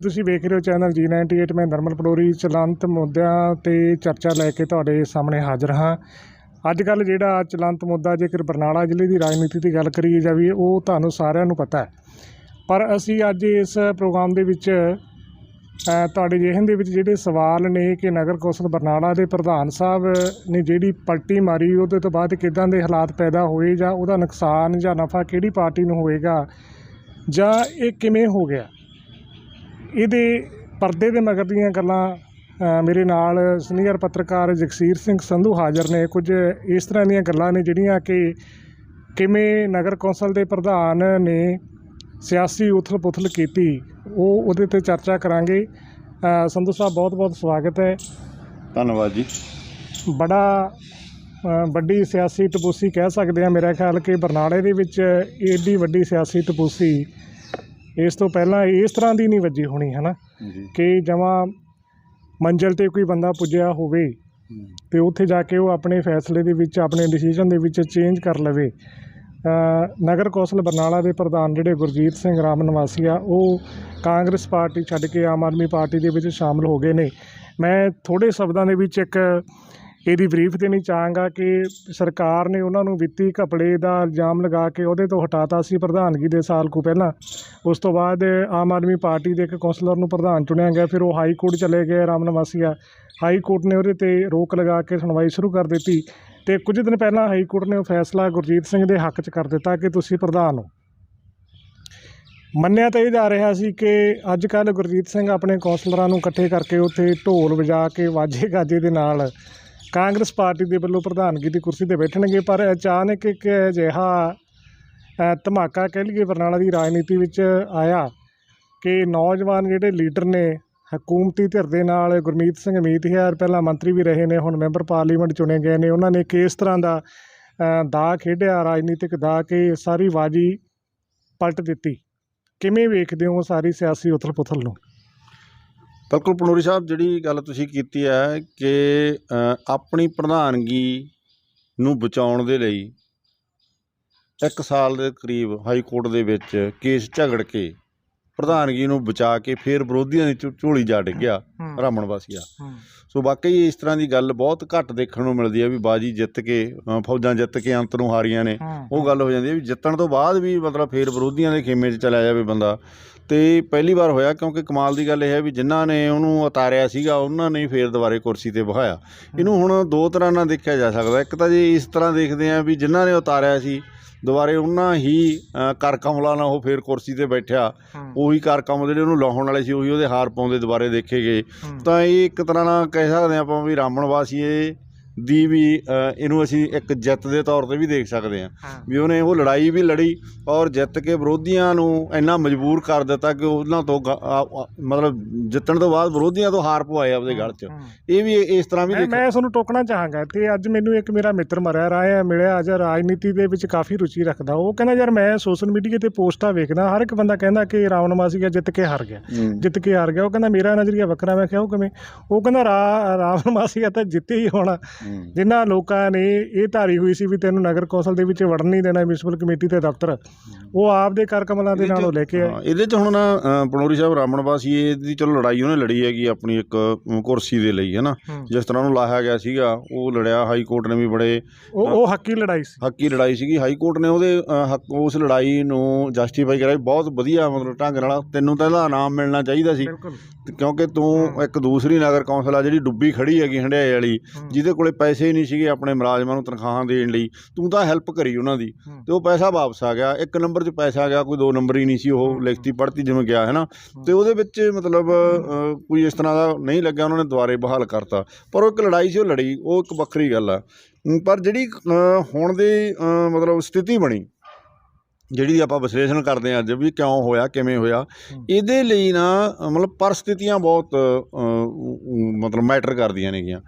ਤੁਸੀਂ ਵੇਖ ਰਹੇ ਹੋ ਚੈਨਲ G98 ਮੈਂ ਨਰਮਲ ਪਡੋਰੀ, ਚਲੰਤ ਮੁੱਦਿਆਂ ਤੇ ਚਰਚਾ ਲੈ ਕੇ ਤੁਹਾਡੇ ਸਾਹਮਣੇ ਹਾਜ਼ਰ ਹਾਂ। ਅੱਜ ਕੱਲ ਜਿਹੜਾ ਚਲੰਤ ਮੁੱਦਾ, ਜੇਕਰ ਬਰਨਾਲਾ ਜ਼ਿਲ੍ਹੇ ਦੀ ਰਾਜਨੀਤੀ ਦੀ ਗੱਲ ਕਰੀਏ ਜਾਵੇ ਉਹ ਤੁਹਾਨੂੰ ਸਾਰਿਆਂ ਨੂੰ ਪਤਾ ਹੈ। ਪਰ ਅਸੀਂ ਅੱਜ ਇਸ ਪ੍ਰੋਗਰਾਮ ਦੇ ਵਿੱਚ ਤੁਹਾਡੇ ਜਿਹਨ ਦੇ ਵਿੱਚ ਜਿਹੜੇ ਸਵਾਲ ਨੇ ਕਿ ਨਗਰ ਕੌਂਸਲ ਬਰਨਾਲਾ ਦੇ ਪ੍ਰਧਾਨ ਸਾਹਿਬ ਨੇ ਜਿਹੜੀ ਪਲਟੀ ਮਾਰੀ, ਉਹਦੇ ਤੋਂ ਬਾਅਦ ਕਿਦਾਂ ਦੇ ਹਾਲਾਤ ਪੈਦਾ ਹੋਏ ਜਾਂ ਉਹਦਾ ਨੁਕਸਾਨ ਜਾਂ ਨਫਾ ਕਿਹੜੀ ਪਾਰਟੀ ਨੂੰ ਹੋਏਗਾ ਜਾਂ ਇਹ ਕਿਵੇਂ ਹੋ ਗਿਆ? ਇਹਦੇ ਪਰਦੇ ਦੇ ਮਗਰ ਦੀਆਂ ਗੱਲਾਂ ਮੇਰੇ ਨਾਲ ਸੀਨੀਅਰ ਪੱਤਰਕਾਰ ਜਗਸੀਰ ਸਿੰਘ ਸੰਧੂ ਹਾਜ਼ਰ ਨੇ। ਕੁਝ ਇਸ ਤਰ੍ਹਾਂ ਦੀਆਂ ਗੱਲਾਂ ਨੇ ਜਿਹੜੀਆਂ ਕਿ ਕਿਵੇਂ ਨਗਰ ਕੌਂਸਲ ਦੇ ਪ੍ਰਧਾਨ ਨੇ ਸਿਆਸੀ ਉਥਲ-ਪੁਥਲ ਕੀਤੀ ਉਹ ਉਹਦੇ ਤੇ ਚਰਚਾ ਕਰਾਂਗੇ। ਸੰਧੂ ਸਾਹਿਬ ਬਹੁਤ-ਬਹੁਤ ਸਵਾਗਤ ਹੈ। ਧੰਨਵਾਦ ਜੀ। ਬੜਾ ਵੱਡੀ ਸਿਆਸੀ ਟਪੂਸੀ ਕਹਿ ਸਕਦੇ ਆ ਮੇਰਾ ਖਿਆਲ ਕਿ ਬਰਨਾਲੇ ਦੇ ਵਿੱਚ ਏਡੀ ਵੱਡੀ ਸਿਆਸੀ ਟਪੂਸੀ ਇਸ ਤੋਂ ਪਹਿਲਾਂ ਇਸ ਤਰ੍ਹਾਂ ਦੀ ਨਹੀਂ ਵੱਜੀ ਹੋਣੀ ਹੈ ਨਾ ਕਿ ਜਮਾਂ ਮੰਜ਼ਿਲ ਤੇ ਕੋਈ ਬੰਦਾ ਪੁੱਜਿਆ ਹੋਵੇ ਤੇ ਉੱਥੇ ਜਾ ਕੇ ਉਹ ਆਪਣੇ ਫੈਸਲੇ ਦੇ ਵਿੱਚ ਆਪਣੇ ਡਿਸੀਜਨ ਦੇ ਵਿੱਚ ਚੇਂਜ ਕਰ ਲਵੇ। ਨਗਰ ਕੌਂਸਲ ਬਰਨਾਲਾ ਦੇ ਪ੍ਰਧਾਨ ਜਿਹੜੇ ਗੁਰਜੀਤ ਸਿੰਘ ਰਾਮ ਨਿਵਾਸੀ ਆ ਉਹ ਕਾਂਗਰਸ ਪਾਰਟੀ ਛੱਡ ਕੇ ਆਮ ਆਦਮੀ ਪਾਰਟੀ ਦੇ ਵਿੱਚ ਸ਼ਾਮਲ ਹੋ ਗਏ ਨੇ। ਮੈਂ ਥੋੜੇ ਸ਼ਬਦਾਂ ਦੇ ਵਿੱਚ ਇੱਕ ਇਹਦੀ ਬਰੀਫ ਦੇਣੀ ਚਾਹਾਂਗਾ ਕਿ ਸਰਕਾਰ ਨੇ ਉਹਨਾਂ ਨੂੰ ਵਿੱਤੀ ਘਪਲੇ ਦਾ ਇਲਜ਼ਾਮ ਲਗਾ ਕੇ ਉਹਦੇ ਤੋਂ ਹਟਾਤਾ ਸੀ ਪ੍ਰਧਾਨਗੀ ਦੇ ਸਾਲ ਕੁ ਪਹਿਲਾਂ। ਉਸ ਤੋਂ ਬਾਅਦ ਆਮ ਆਦਮੀ ਪਾਰਟੀ ਦੇ ਇੱਕ ਕੌਂਸਲਰ ਨੂੰ ਪ੍ਰਧਾਨ ਚੁਣਿਆ ਗਿਆ, ਫਿਰ ਉਹ ਹਾਈ ਕੋਰਟ ਚਲੇ ਗਏ ਰਾਮ ਨਿਵਾਸੀਆ ਹਾਈ ਕੋਰਟ ਨੇ ਉਹਦੇ ਤੇ ਰੋਕ ਲਗਾ ਕੇ ਸੁਣਵਾਈ ਸ਼ੁਰੂ ਕਰ ਦਿੱਤੀ ਤੇ ਕੁਝ ਦਿਨ ਪਹਿਲਾਂ ਹਾਈ ਕੋਰਟ ਨੇ ਉਹ ਫੈਸਲਾ ਗੁਰਜੀਤ ਸਿੰਘ ਦੇ ਹੱਕ 'ਚ ਕਰ ਦਿੱਤਾ ਕਿ ਤੁਸੀਂ ਪ੍ਰਧਾਨ ਹੋ। ਮੰਨਿਆ ਤਾਂ ਇਹ ਜਾ ਰਿਹਾ ਸੀ ਕਿ ਅੱਜ ਕੱਲ ਗੁਰਜੀਤ ਸਿੰਘ ਆਪਣੇ ਕੌਂਸਲਰਾਂ ਨੂੰ ਇਕੱਠੇ ਕਰਕੇ ਉੱਥੇ ਢੋਲ ਵਜਾ ਕੇ ਵਾਜੇ ਗਾਜੇ ਦੇ ਨਾਲ ਕਾਂਗਰਸ ਪਾਰਟੀ ਦੇ ਵੱਲੋਂ ਪ੍ਰਧਾਨਗੀ ਦੀ ਕੁਰਸੀ ਤੇ ਬੈਠਣਗੇ, ਪਰ ਅਚਾਨਕ ਇੱਕ ਅਜਿਹਾ ਧਮਾਕਾ ਕਹਿ ਲਈਏ ਬਰਨਾਲਾ ਦੀ ਰਾਜਨੀਤੀ ਵਿੱਚ ਆਇਆ ਕਿ ਨੌਜਵਾਨ ਜਿਹੜੇ ਲੀਡਰ ਨੇ, ਹਕੂਮਤੀ ਧਿਰ ਦੇ ਨਾਲ ਗੁਰਮੀਤ ਸਿੰਘ ਮੀਤਹਿਰ ਪਹਿਲਾਂ ਮੰਤਰੀ ਵੀ ਰਹੇ ਨੇ, ਹੁਣ ਮੈਂਬਰ ਪਾਰਲੀਮੈਂਟ ਚੁਣੇ ਗਏ ਨੇ, ਉਹਨਾਂ ਨੇ ਕਿਸ ਤਰ੍ਹਾਂ ਦਾ ਦਾ ਖੇਡਿਆ, ਰਾਜਨੀਤਿਕ ਦਾ ਕਿ ਸਾਰੀ ਬਾਜੀ ਪਲਟ ਦਿੱਤੀ। ਕਿਵੇਂ ਵੇਖਦੇ ਹੋ ਸਾਰੀ ਸਿਆਸੀ ਉਥਲ-ਪੁਥਲ ਨੂੰ? ਬਿਲਕੁਲ ਪਨੋਰੀ ਸਾਹਿਬ, ਜਿਹੜੀ ਗੱਲ ਤੁਸੀਂ ਕੀਤੀ ਹੈ ਕਿ ਆਪਣੀ ਪ੍ਰਧਾਨਗੀ ਨੂੰ ਬਚਾਉਣ ਦੇ ਲਈ ਇੱਕ ਸਾਲ ਦੇ ਕਰੀਬ ਹਾਈ ਕੋਰਟ ਦੇ ਵਿੱਚ ਕੇਸ ਝਗੜ ਕੇ ਪ੍ਰਧਾਨਗੀ ਨੂੰ ਬਚਾ ਕੇ ਫਿਰ ਵਿਰੋਧੀਆਂ ਦੀ ਝੋ- ਝੋਲੀ ਜਾ ਡਿੱਗਿਆ ਰਾਮਣ ਵਾਸੀਆ। ਸੋ ਵਾਕਈ ਇਸ ਤਰ੍ਹਾਂ ਦੀ ਗੱਲ ਬਹੁਤ ਘੱਟ ਦੇਖਣ ਨੂੰ ਮਿਲਦੀ ਹੈ ਵੀ ਬਾਜੀ ਜਿੱਤ ਕੇ ਅ, ਫੌਜਾਂ ਜਿੱਤ ਕੇ ਅੰਤ ਨੂੰ ਹਾਰੀਆਂ ਨੇ। ਉਹ ਗੱਲ ਹੋ ਜਾਂਦੀ ਹੈ ਵੀ ਜਿੱਤਣ ਤੋਂ ਬਾਅਦ ਵੀ ਮਤਲਬ ਫੇਰ ਵਿਰੋਧੀਆਂ ਦੇ ਖੇਮੇ 'ਚ ਚਲਾ ਜਾਵੇ ਬੰਦਾ। ਤੇ ਪਹਿਲੀ ਵਾਰ ਹੋਇਆ ਕਿਉਂਕਿ ਕਮਾਲ ਦੀ ਗੱਲ ਇਹ ਹੈ ਵੀ ਜਿਨ੍ਹਾਂ ਨੇ ਉਹਨੂੰ ਉਤਾਰਿਆ ਸੀਗਾ ਉਹਨਾਂ ਨੇ ਹੀ ਫੇਰ ਦੁਬਾਰੇ ਕੁਰਸੀ ਤੇ ਬਹਾਇਆ ਇਹਨੂੰ ਹੁਣ ਦੋ ਤਰ੍ਹਾਂ ਨਾਲ ਦੇਖਿਆ ਜਾ ਸਕਦਾ। ਇੱਕ ਤਾਂ ਜੇ ਇਸ ਤਰ੍ਹਾਂ ਦੇਖਦੇ ਆ ਵੀ ਜਿਨ੍ਹਾਂ ਨੇ ਉਤਾਰਿਆ ਸੀ ਦੁਬਾਰੇ ਉਹਨਾਂ ਹੀ ਕਰ ਕਮਲਾ ਨਾਲ ਉਹ ਫੇਰ ਕੁਰਸੀ ਤੇ ਬੈਠਿਆ। ਉਹੀ ਕਰ ਕਮ ਜਿਹੜੇ ਉਹਨੂੰ ਲਾਹਣ ਵਾਲੇ ਸੀ ਉਹੀ ਉਹਦੇ ਹਾਰ ਪਾਉਂਦੇ ਦੁਬਾਰੇ ਦੇਖੇ ਗਏ। ਤਾਂ ਇਹ ਇੱਕ ਤਰ੍ਹਾਂ ਨਾਲ ਕਹਿ ਸਕਦੇ ਆਪਾਂ ਵੀ ਰਾਮਣ ਵਾਸੀਏ ਦੀ ਵੀ ਇਹਨੂੰ ਅਸੀਂ ਇੱਕ ਜਿੱਤ ਦੇ ਤੌਰ ਤੇ ਵੀ ਦੇਖ ਸਕਦੇ ਹਾਂ। ਵੀ ਉਹਨੇ ਉਹ ਲੜਾਈ ਵੀ ਲੜੀ ਔਰ ਜਿੱਤ ਕੇ ਵਿਰੋਧੀਆਂ ਨੂੰ ਇੰਨਾ ਮਜਬੂਰ ਕਰ ਦਿੱਤਾ ਕਿ ਉਹਨਾਂ ਤੋਂ ਮਤਲਬ ਜਿੱਤਣ ਤੋਂ ਬਾਅਦ ਵਿਰੋਧੀਆਂ ਤੋਂ ਹਾਰ ਪਵਾਏ ਆਪਦੇ ਗਲ 'ਚ। ਇਹ ਵੀ ਇਸ ਤਰ੍ਹਾਂ ਵੀ ਮੈਂ ਤੁਹਾਨੂੰ ਟੋਕਣਾ ਚਾਹਾਂਗਾ ਤੇ ਅੱਜ ਮੈਨੂੰ ਇੱਕ ਮੇਰਾ ਮਿੱਤਰ ਮਰਿਆ ਰਾਇਆ ਮਿਲਿਆ ਅੱਜ ਰਾਜਨੀਤੀ ਦੇ ਵਿੱਚ ਕਾਫੀ ਰੁਚੀ ਰੱਖਦਾ। ਉਹ ਕਹਿੰਦਾ ਯਾਰ ਮੈਂ ਸੋਸ਼ਲ ਮੀਡੀਆ ਤੇ ਪੋਸਟਾਂ ਵੇਖਦਾ ਹਰ ਇੱਕ ਬੰਦਾ ਕਹਿੰਦਾ ਕਿ ਰਾਵਣ ਮਾਸੀਆ ਜਿੱਤ ਕੇ ਹਾਰ ਗਿਆ। ਜਿੱਤ ਕੇ ਹਾਰ ਗਿਆ। ਉਹ ਕਹਿੰਦਾ ਮੇਰਾ ਨਜ਼ਰੀਆ ਵੱਖਰਾ ਮੈਂ ਕਿਹਾ ਉਹ ਕਿਵੇਂ? ਉਹ ਕਹਿੰਦਾ ਰਾ ਰਾਵਣ ਮਾਸੀਆ ਤਾਂ ਜਿੱਤੇ ਹੀ ਹੋਣਾ। ਹੂੰ। ਜਿਨ੍ਹਾਂ ਲੋਕਾਂ ਨੇ ਇਹ ਧਾਰੀ ਹੋਈ ਸੀ ਵੀ ਤੈਨੂੰ ਨਗਰ ਕੌਂਸਲ ਦੇ ਵਿੱਚ ਵੜਨ ਨਹੀਂ ਦੇਣਾ ਮਿਊਨਿਸਪਲ ਕਮੇਟੀ ਤੇ ਦਫ਼ਤਰ। ਉਹ ਆਪਦੇ ਕਰ ਕਮਲਾਂ ਦੇ ਨਾਲ ਉਹ ਲੈ ਕੇ ਆਏ। ਇਹਦੇ 'ਚ ਹੁਣ ਪਨੋਰੀ ਸਾਹਿਬ ਰਾਮਣ ਵਾਸੀਏ ਦੀ ਚਲੋ ਲੜਾਈ ਉਹਨੇ ਲੜੀ ਹੈਗੀ ਆਪਣੀ ਇੱਕ ਕੁਰਸੀ ਦੇ ਲਈ ਹੈ। ਨਾ। ਜਿਸ ਤਰ੍ਹਾਂ ਉਹਨੂੰ ਲਾਇਆ ਗਿਆ ਸੀਗਾ ਉਹ ਲੜਿਆ ਹਾਈ ਕੋਰਟ ਨੇ ਵੀ ਬੜੇ ਉਹ ਉਹ ਹੱਕੀ ਲੜਾਈ ਸੀ। ਹੱਕੀ ਲੜਾਈ ਸੀਗੀ। ਹਾਈ ਕੋਰਟ ਨੇ ਉਹਦੇ ਹੱਕ ਉਸ ਲੜਾਈ ਨੂੰ ਜਸਟੀਫਾਈ ਕਰਿਆ ਵੀ ਬਹੁਤ ਵਧੀਆ ਮਤਲਬ ਢੰਗ ਨਾਲ ਤੈਨੂੰ ਤਾਂ ਇਹਦਾ ਇਨਾਮ ਮਿਲਣਾ ਚਾਹੀਦਾ ਸੀ। ਕਿਉਂਕਿ ਤੂੰ ਇੱਕ ਦੂਸਰੀ ਨਗਰ ਕੌਂਸਲ ਆ ਜਿਹੜੀ ਡੁੱਬੀ ਖੜੀ ਹੈਗੀ ਹੰਡਿਆਏ ਵਾਲੀ। ਜਿਹਦੇ ਕੋਲੇ ਪੈਸੇ ਨਹੀਂ ਸੀਗੇ ਆਪਣੇ ਮੁਲਾਜ਼ਮਾਂ ਨੂੰ ਤਨਖਾਹਾਂ ਦੇਣ ਲਈ ਤੂੰ ਤਾਂ ਹੈਲਪ ਕਰੀ ਉਹਨਾਂ ਦੀ। ਤੇ ਉਹ ਪੈਸਾ ਵਾਪਸ ਆ ਗਿਆ ਇੱਕ ਨੰਬਰ 'ਚ ਪੈਸਾ ਆ ਗਿਆ ਕੋਈ ਦੋ ਨੰਬਰ ਹੀ ਨਹੀਂ ਸੀ ਉਹ ਲਿਖਤੀ ਪੜ੍ਹਤੀ ਜਿਵੇਂ ਗਿਆ ਹੈ। ਨਾ ਤੇ ਉਹਦੇ ਵਿੱਚ ਮਤਲਬ ਕੋਈ ਇਸ ਤਰ੍ਹਾਂ ਦਾ ਨਹੀਂ ਲੱਗਿਆ ਉਹਨਾਂ ਨੇ ਦੁਬਾਰੇ ਬਹਾਲ ਕਰਤਾ। ਪਰ ਉਹ ਇੱਕ ਲੜਾਈ ਸੀ ਉਹ ਲੜੀ ਉਹ ਇੱਕ ਵੱਖਰੀ ਗੱਲ ਆ। ਪਰ ਜਿਹੜੀ ਹੁਣ ਦੀ ਮਤਲਬ ਸਥਿਤੀ ਬਣੀ ਜਿਹੜੀ ਆਪਾਂ ਵਿਸ਼ਲੇਸ਼ਣ ਕਰਦੇ ਹਾਂ ਅੱਜ ਵੀ ਕਿਉਂ ਹੋਇਆ ਕਿਵੇਂ ਹੋਇਆ। ਇਹਦੇ ਲਈ ਨਾ ਮਤਲਬ ਪਰਿਸਥਿਤੀਆਂ ਬਹੁਤ ਮਤਲਬ ਮੈਟਰ ਕਰਦੀਆਂ ਨੇਗੀਆਂ।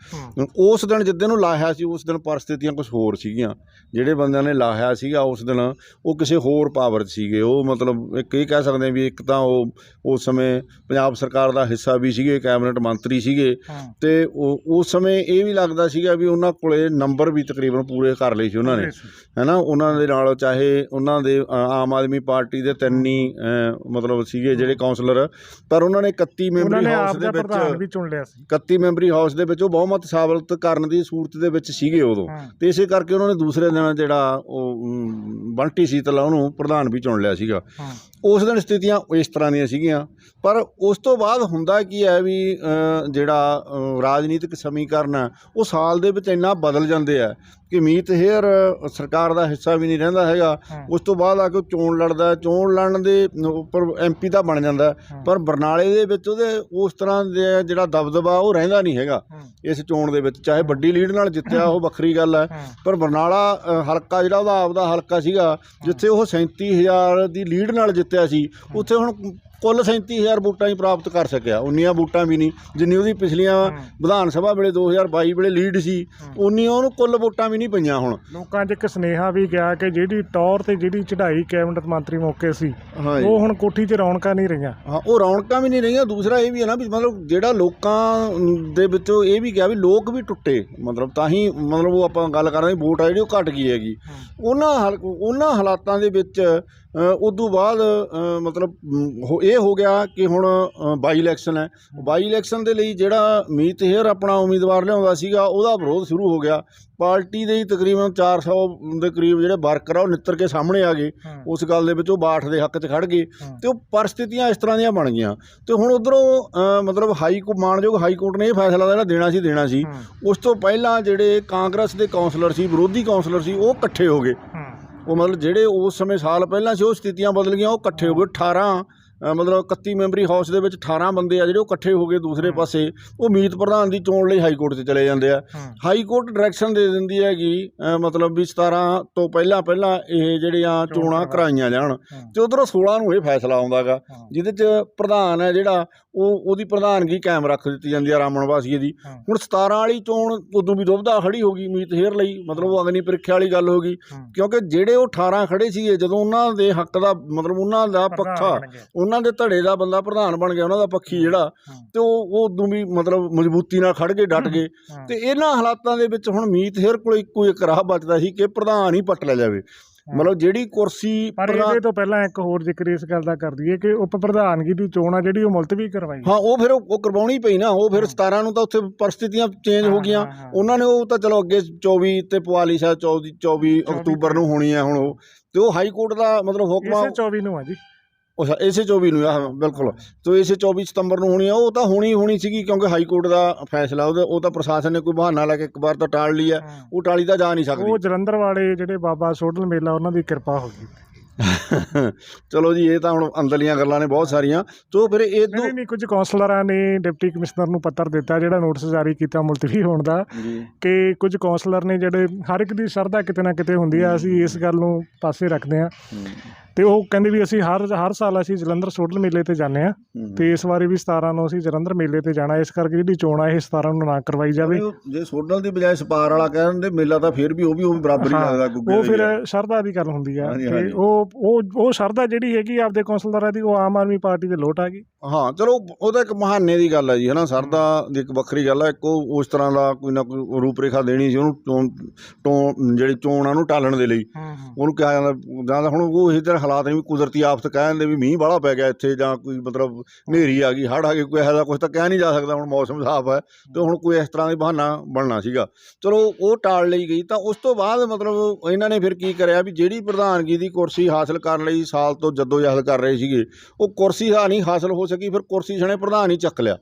ਉਸ ਦਿਨ ਜਿੱਦਣ ਨੂੰ ਲਾਹਿਆ ਸੀ ਉਸ ਦਿਨ ਪਰਿਸਥਿਤੀਆਂ ਕੁਝ ਹੋਰ ਸੀਗੀਆਂ। ਜਿਹੜੇ ਬੰਦਿਆਂ ਨੇ ਲਾਹਿਆ ਸੀਗਾ ਉਸ ਦਿਨ ਉਹ ਕਿਸੇ ਹੋਰ ਪਾਵਰ 'ਚ ਸੀਗੇ। ਉਹ ਮਤਲਬ ਇੱਕ ਇਹ ਕਹਿ ਸਕਦੇ ਵੀ ਇੱਕ ਤਾਂ ਉਹ ਉਸ ਸਮੇਂ ਪੰਜਾਬ ਸਰਕਾਰ ਦਾ ਹਿੱਸਾ ਵੀ ਸੀਗੇ ਕੈਬਨਿਟ ਮੰਤਰੀ ਸੀਗੇ। ਤੇ ਉਹ ਉਸ ਸਮੇਂ ਇਹ ਵੀ ਲੱਗਦਾ ਸੀਗਾ ਵੀ ਉਹਨਾਂ ਕੋਲੇ ਨੰਬਰ ਵੀ ਤਕਰੀਬਨ ਪੂਰੇ ਕਰ ਲਏ ਸੀ ਉਹਨਾਂ ਨੇ। ਹੈਨਾ ਉਹਨਾਂ ਦੇ ਨਾਲ ਚਾਹੇ ਉਹਨਾਂ ਦੇ ਆਮ ਆਦਮੀ ਪਾਰਟੀ ਦੇ ਤਿੰਨ ਹੀ ਮਤਲਬ ਸੀਗੇ ਜਿਹੜੇ ਕਾਉਂਸਲਰ ਪਰ ਉਹਨਾਂ ਨੇ 31 ਉਹਨਾਂ ਮੈਂਬਰੀ ਨੇ ਹਾਊਸ ਆਪ ਦੇ ਵਿੱਚ ਪ੍ਰਧਾਨ ਵੀ ਚੁਣ ਲਿਆ ਸੀ। 31 ਮੈਂਬਰੀ ਹਾਊਸ ਦੇ ਵਿੱਚ ਉਹ ਬਹੁਮਤ ਸਾਬਤ ਕਰਨ ਦੀ ਸੂਰਤ ਦੇ ਵਿੱਚ ਸੀਗੇ ਉਦੋਂ। ਤੇ ਇਸੇ ਕਰਕੇ ਉਹਨਾਂ ਨੇ ਦੂਸਰੇ ਦਿਨ ਜਿਹੜਾ ਉਹ ਬੰਟੀ ਸੀਤਲਾ ਉਹਨੂੰ ਪ੍ਰਧਾਨ ਵੀ ਚੁਣ ਲਿਆ ਸੀਗਾ। ਉਸ ਦਿਨ ਸਥਿਤੀਆਂ ਇਸ ਤਰ੍ਹਾਂ ਦੀਆਂ ਸੀਗੀਆਂ। ਪਰ ਉਸ ਤੋਂ ਬਾਅਦ ਹੁੰਦਾ ਕੀ ਹੈ ਵੀ ਜਿਹੜਾ ਰਾਜਨੀਤਿਕ ਸਮੀਕਰਨ ਉਹ ਸਾਲ ਦੇ ਵਿੱਚ ਇੰਨਾ ਬਦਲ ਜਾਂਦੇ ਆ ਕਿ ਮੀਤ ਹੇਅਰ ਸਰਕਾਰ ਦਾ ਹਿੱਸਾ ਵੀ ਨਹੀਂ ਰਹਿੰਦਾ ਹੈਗਾ। ਉਸ ਤੋਂ ਬਾਅਦ ਆ ਕੇ ਚੋਣ ਲੜਦਾ। ਚੋਣ ਲੜਨ ਦੇ ਉੱਪਰ ਐਮਪੀ ਤਾਂ ਬਣ ਜਾਂਦਾ ਪਰ ਬਰਨਾਲੇ ਦੇ ਵਿੱਚ ਉਹਦੇ ਉਸ ਤਰ੍ਹਾਂ ਦੇ ਜਿਹੜਾ ਦਬਦਬਾ ਉਹ ਰਹਿੰਦਾ ਨਹੀਂ ਹੈਗਾ। ਇਸ ਚੋਣ ਦੇ ਵਿੱਚ ਚਾਹੇ ਵੱਡੀ ਲੀਡ ਨਾਲ ਜਿੱਤਿਆ ਉਹ ਵੱਖਰੀ ਗੱਲ ਹੈ। ਪਰ ਬਰਨਾਲਾ ਹਲਕਾ ਜਿਹੜਾ ਉਹਦਾ ਆਪਦਾ ਹਲਕਾ ਸੀਗਾ ਜਿੱਥੇ ਉਹ 37000 ਦੀ ਲੀਡ ਨਾਲ ਜਿੱਤਿਆ ਸੀ ਉੱਥੇ ਹੁਣ ਕੁੱਲ 37000 ਵੋਟਾਂ ਹੀ ਪ੍ਰਾਪਤ ਕਰ ਸਕਿਆ ਉਨੀਆਂ ਵੋਟਾਂ ਵੀ ਨਹੀਂ ਜਿੰਨੀ ਉਹਦੀ ਪਿਛਲੀਆਂ। ਵਿਧਾਨ ਸਭਾ ਵੇਲੇ 2022 ਵੇਲੇ ਲੀਡ ਸੀ ਹੂੰ। ਉਨੀਆਂ ਉਹਨੂੰ ਕੁੱਲ ਵੋਟਾਂ ਵੀ ਨਹੀਂ ਪਈਆਂ ਹੁਣ। ਲੋਕਾਂ 'ਚ ਇੱਕ ਸੁਨੇਹਾ ਵੀ ਗਿਆ ਕਿ ਜਿਹੜੀ ਟੌਰ ਤੇ ਜਿਹੜੀ ਚੜ੍ਹਾਈ ਕੈਬਨਿਟ ਮੰਤਰੀ ਮੌਕੇ ਸੀ ਉਹ ਹੁਣ ਕੋਠੀ 'ਚ ਰੌਣਕਾਂ ਨਹੀਂ ਰਹੀਆਂ। ਹਾਂ ਉਹ ਰੌਣਕਾਂ ਵੀ ਨਹੀਂ ਰਹੀਆਂ ਦੂਸਰਾ ਇਹ ਵੀ ਹੈ ਨਾ ਵੀ ਮਤਲਬ ਜਿਹੜਾ ਲੋਕਾਂ ਦੇ ਵਿੱਚੋਂ ਇਹ ਵੀ ਕਿਹਾ ਵੀ ਲੋਕ ਵੀ ਟੁੱਟੇ ਮਤਲਬ ਤਾਂ ਹੀ ਮਤਲਬ ਉਹ ਆਪਾਂ ਗੱਲ ਕਰ ਰਹੇ ਵੋਟ ਆ ਜਿਹੜੀ ਉਹ ਘਟ ਗਈ ਹੈਗੀ। ਉਹਨਾਂ ਹਲ- ਉਹਨਾਂ ਹਾਲਾਤਾਂ ਦੇ ਵਿੱਚ ਉਦੋਂ ਬਾਅਦ ਅ, ਮਤਲਬ ਇਹ ਹੋ ਗਿਆ ਕਿ ਹੁਣ ਬਾਈ ਇਲੈਕਸ਼ਨ ਹੈ। ਬਾਈ ਇਲੈਕਸ਼ਨ ਦੇ ਲਈ ਜਿਹੜਾ ਮੀਤ ਹੇਅਰ ਆਪਣਾ ਉਮੀਦਵਾਰ ਲਿਆਉਂਦਾ ਸੀਗਾ ਉਹਦਾ ਵਿਰੋਧ ਸ਼ੁਰੂ ਹੋ ਗਿਆ। ਪਾਰਟੀ ਦੇ ਹੀ ਤਕਰੀਬਨ 400 ਦੇ ਕਰੀਬ ਜਿਹੜੇ ਵਰਕਰ ਆ ਉਹ ਨਿੱਤਰ ਕੇ ਸਾਹਮਣੇ ਆ ਗਏ। ਉਸ ਗੱਲ ਦੇ ਵਿੱਚ ਉਹ ਬਾਠ ਦੇ ਹੱਕ 'ਚ ਖੜ ਗਏ ਤੇ ਉਹ ਪਰਿਸਥਿਤੀਆਂ ਇਸ ਤਰ੍ਹਾਂ ਦੀਆਂ ਬਣ ਗਈਆਂ। ਤੇ ਹੁਣ ਉਧਰੋਂ ਮਤਲਬ ਹਾਈ ਕੋ ਮਾਨਯੋਗ ਹਾਈ ਕੋਰਟ ਨੇ ਇਹ ਫੈਸਲਾ ਜਿਹੜਾ ਦੇਣਾ ਸੀ ਦੇਣਾ ਸੀ। ਉਸ ਤੋਂ ਪਹਿਲਾਂ ਜਿਹੜੇ ਕਾਂਗਰਸ ਦੇ ਕਾਉਂਸਲਰ ਸੀ ਵਿਰੋਧੀ ਕਾਉਂਸਲਰ ਸੀ ਉਹ ਇਕੱਠੇ ਹੋ ਗਏ। ਉਹ ਮਤਲਬ ਜਿਹੜੇ ਉਸ ਸਮੇਂ ਸਾਲ ਪਹਿਲਾਂ ਸੀ, ਉਹ ਸਥਿਤੀਆਂ ਬਦਲ ਗਈਆਂ, ਉਹ ਇਕੱਠੇ ਹੋ ਗਏ 18 ਮਤਲਬ 31 ਮੈਂਬਰੀ ਹਾਊਸ ਦੇ ਵਿੱਚ 18 ਬੰਦੇ ਆ ਜਿਹੜੇ ਉਹ ਇਕੱਠੇ ਹੋ ਗਏ ਦੂਸਰੇ। ਪਾਸੇ। ਉਹ ਮੀਤ ਪ੍ਰਧਾਨ ਦੀ ਚੋਣ ਲਈ ਹਾਈ ਕੋਰਟ 'ਚ ਚਲੇ ਜਾਂਦੇ ਆ। ਹਾਈ ਕੋਰਟ ਡਾਇਰੈਕਸ਼ਨ ਦੇ ਦਿੰਦੀ ਹੈਗੀ ਮਤਲਬ ਵੀ 17 ਤੋਂ ਪਹਿਲਾਂ ਪਹਿਲਾਂ ਇਹ ਜਿਹੜੀਆਂ ਚੋਣ ਕਰਾਈਆਂ ਜਾਣ। ਤੇ ਉਧਰੋਂ 16 ਨੂੰ ਇਹ ਫੈਸਲਾ ਆਉਂਦਾਗਾ ਜਿਹਦੇ 'ਚ ਪ੍ਰਧਾਨ ਹੈ ਜਿਹੜਾ ਉਹ ਉਹਦੀ ਪ੍ਰਧਾਨਗੀ ਕਾਇਮ ਰੱਖ ਦਿੱਤੀ ਜਾਂਦੀ ਹੈ ਰਾਮਣ ਵਾਸੀਏ ਦੀ। ਹੁਣ 17 ਵਾਲੀ ਚੋਣ ਉਦੋਂ ਵੀ ਦੁਬਦਾ ਖੜੀ ਹੋ ਗਈ ਮੀਤ ਹੇਰ ਲਈ ਮਤਲਬ ਉਹ ਅਗਨੀ ਪ੍ਰੀਖਿਆ ਵਾਲੀ ਗੱਲ ਹੋ ਗਈ। ਕਿਉਂਕਿ ਜਿਹੜੇ ਉਹ 18 ਖੜੇ ਸੀਗੇ ਜਦੋਂ ਉਹਨਾਂ ਦੇ ਹੱਕ ਦਾ ਮਤਲਬ ਉਹਨਾਂ ਦਾ ਪੱਖਾ। ਉਹਨਾਂ ਦੇ ਧੜੇ ਦਾ ਬੰਦਾ ਪ੍ਰਧਾਨ ਬਣ ਗਿਆ ਉਹਨਾਂ ਦਾ ਪੱਖੀ ਜਿਹੜਾ ਤੇ ਉਹ ਉਹ ਉਦੋਂ ਵੀ ਮਤਲਬ ਮਜ਼ਬੂਤੀ ਨਾਲ ਖੜ ਗਏ ਡਟ ਗਏ। ਤੇ ਇਹਨਾਂ ਹਾਲਾਤਾਂ ਦੇ ਵਿੱਚ ਹੁਣ ਮੀਤ ਹੇਰ ਕੋਲ ਇੱਕੋ ਇੱਕ ਰਾਹ ਬਚਦਾ ਸੀ ਕਿ ਪ੍ਰਧਾਨ ਹੀ ਪੱਟ ਲਿਆ ਜਾਵੇ। ਮਤਲਬ ਜਿਹੜੀ ਕੁਰਸੀ ਪਰ ਇਹਦੇ ਤੋਂ ਪਹਿਲਾਂ ਇੱਕ ਹੋਰ ਜ਼ਿਕਰ ਇਸ ਗੱਲ ਦਾ ਕਰ ਦਈਏ ਕਿ ਉਪ ਪ੍ਰਧਾਨਗੀ ਦੀ ਚੋਣ ਆ ਜਿਹੜੀ ਉਹ ਮੁਲਤਵੀ ਕਰਵਾਈ। ਹਾਂ ਉਹ ਫਿਰ ਉਹ ਕਰਵਾਉਣੀ ਪਈ ਨਾ ਉਹ ਫਿਰ ਹਾਂ। 17 ਨੂੰ ਤਾਂ ਉੱਥੇ ਪਰਿਸਥਿਤੀਆਂ ਚੇਂਜ ਹੋ ਗਈਆਂ। ਉਹਨਾਂ ਨੇ ਉਹ ਤਾਂ ਚਲੋ ਅੱਗੇ 24 ਤੇ ਪਵਾਲੀ ਸ਼ਾਇਦ 24 24 ਅਕਤੂਬਰ ਨੂੰ ਹੋਣੀ ਹੈ ਹੁਣ ਉਹ। ਤੇ ਉਹ ਹਾਈ ਕੋਰਟ ਦਾ ਮਤਲਬ ਹੁਕਮ ਆ ਇਸੇ 24 ਨੂੰ ਆ ਜੀ। ਅੱਛਾ, ਇਸੇ 24 ਨੂੰ ਆ ਬਿਲਕੁਲ। ਤੋ ਇਸੇ 24 ਸਤੰਬਰ ਨੂੰ ਹੋਣੀ ਆ ਉਹ ਤਾਂ ਹੋਣੀ ਹੋਣੀ ਸੀਗੀ ਕਿਉਂਕਿ ਹਾਈ ਕੋਰਟ ਦਾ ਫੈਸਲਾ ਉਹਦਾ ਉਹ ਤਾਂ ਪ੍ਰਸ਼ਾਸਨ ਨੇ ਕੋਈ ਬਹਾਨਾ ਲਾ ਕੇ ਇੱਕ ਵਾਰ ਤਾਂ ਟਾਲ ਲਈ ਆ। ਉਹ ਟਾਲੀ ਤਾਂ ਜਾ ਨਹੀਂ ਸਕਦੀ। ਉਹ ਜਲੰਧਰ ਵਾਲੇ ਜਿਹੜੇ ਬਾਬਾ ਸੋਢਲ ਮੇਲਾ ਉਹਨਾਂ ਦੀ ਕਿਰਪਾ ਹੋ ਗਈ। ਚਲੋ ਜੀ ਇਹ ਤਾਂ ਹੁਣ ਅੰਦਰਲੀਆਂ ਗੱਲਾਂ ਨੇ ਬਹੁਤ ਸਾਰੀਆਂ। ਤੋ ਫਿਰ ਇਹ ਤੋਂ ਨਹੀਂ ਨਹੀਂ ਕੁਝ ਕੌਂਸਲਰਾਂ ਨੇ ਡਿਪਟੀ ਕਮਿਸ਼ਨਰ ਨੂੰ ਪੱਤਰ ਦਿੱਤਾ ਜਿਹੜਾ ਨੋਟਿਸ ਜਾਰੀ ਕੀਤਾ ਮੁਲਤਵੀ ਹੋਣ ਦਾ ਕਿ ਕੁਝ ਕੌਂਸਲਰ ਨੇ ਜਿਹੜੇ ਹਰ ਇੱਕ ਦੀ ਸ਼ਰਧਾ ਕਿਤੇ ਨਾ ਕਿਤੇ ਹੁੰਦੀ ਆ ਅਸੀਂ ਇਸ ਗੱਲ ਨੂੰ ਪਾਸੇ ਰੱਖਦੇ ਆ। ਤੇ ਉਹ ਕਹਿੰਦੇ ਵੀ ਅਸੀਂ ਹਰ ਹਰ ਸਾਲ ਅਸੀਂ ਜਲੰਧਰ ਸੋਢਲ ਮੇਲੇ ਤੇ ਜਾਂਦੇ ਆ ਤੇ ਇਸ ਵਾਰੀ ਵੀ 17 ਨੂੰ ਅਸੀਂ ਜਲੰਧਰ ਮੇਲੇ ਤੇ ਜਾਣਾ ਇਸ ਕਰਕੇ ਜਿਹੜੀ ਚੋਣ ਆ ਇਹ 17 ਨੂੰ ਨਾ ਕਰਵਾਈ ਜਾਵੇ। ਜੇ ਸੋਡਲ ਦੀ ਬਜਾਏ ਸਪਾਰ ਵਾਲਾ ਕਹਿ ਦਿੰਦੇ ਮੇਲਾ ਤਾਂ ਫਿਰ ਵੀ ਉਹ ਵੀ ਉਹ ਵੀ ਬਰਾਬਰ ਹੀ ਲੱਗਦਾ ਗੁੱਗੇ ਉਹ ਦਾ ਫਿਰ ਆ। ਸ਼ਰਧਾ ਦੀ ਗੱਲ ਹੁੰਦੀ ਆ ਤੇ। ਉਹ ਉਹ ਉਹ ਸ਼ਰਧਾ ਜਿਹੜੀ ਹੈਗੀ ਆਪਦੇ ਕੌਂਸਲਰਾਂ ਦੀ ਉਹ ਆਮ ਆਦਮੀ ਪਾਰਟੀ ਦੇ ਲੋਟ ਆ ਗਈ। ਹਾਂ ਚਲੋ ਉਹ ਤਾਂ ਇੱਕ ਬਹਾਨੇ ਦੀ ਗੱਲ ਹੈ ਜੀ ਹਨਾ ਸਰਦਾ ਦੀ ਇੱਕ ਵੱਖਰੀ ਗੱਲ ਹੈ ਇੱਕ ਉਸ ਤਰ੍ਹਾਂ ਦਾ ਕੋਈ ਨਾ ਕੋਈ ਰੂਪਰੇਖਾ ਦੇਣੀ ਸੀ ਉਹਨੂੰ ਚੋਣ ਜਿਹੜੀ ਚੋਣ ਆ ਉਹਨੂੰ ਟਾਲਣ ਦੇ ਲਈ। ਉਹਨੂੰ ਕਿਹਾ ਜਾਂਦਾ ਹੁਣ ਉਹ ਇਸੇ ਤਰ੍ਹਾਂ ਹਾਲਾਤ ਨਹੀਂ ਵੀ ਕੁਦਰਤੀ ਆਫਤ ਕਹਿ ਦਿੰਦੇ ਵੀ ਮੀਂਹ ਬਾਹਲਾ ਪੈ ਗਿਆ ਇੱਥੇ ਜਾਂ ਕੋਈ ਮਤਲਬ ਹਨੇਰੀ ਆ ਗਈ ਹੜ੍ਹ ਆ ਗਈ ਕੋਈ ਇਹੋ ਜਿਹਾ ਕੁਝ ਤਾਂ ਕਹਿ ਨਹੀਂ ਜਾ ਸਕਦਾ ਹੁਣ ਮੌਸਮ ਸਾਫ਼ ਹੈ ਤੇ ਹੁਣ ਕੋਈ ਇਸ ਤਰ੍ਹਾਂ ਦਾ ਬਹਾਨਾ ਬਣਨਾ ਸੀਗਾ। ਚਲੋ ਉਹ ਟਾਲ ਲਈ ਗਈ ਤਾਂ ਉਸ ਤੋਂ ਬਾਅਦ ਮਤਲਬ ਇਹਨਾਂ ਨੇ ਫਿਰ ਕੀ ਕਰਿਆ ਵੀ ਜਿਹੜੀ ਪ੍ਰਧਾਨਗੀ ਦੀ ਕੁਰਸੀ ਹਾਸਲ ਕਰਨ ਲਈ ਸਾਲ ਤੋਂ ਜਦੋਜਹਿਦ ਕਰ ਰਹੇ ਸੀਗੇ ਉਹ ਕੁਰਸੀ ਤਾਂ ਨਹੀਂ ਹਾਸਲ ਹੋ ਸਕੀ ਫਿਰ ਕੁਰਸੀ ਸਣੇ ਪ੍ਰਧਾਨ ਹੀ ਚੱਕ ਲਿਆ।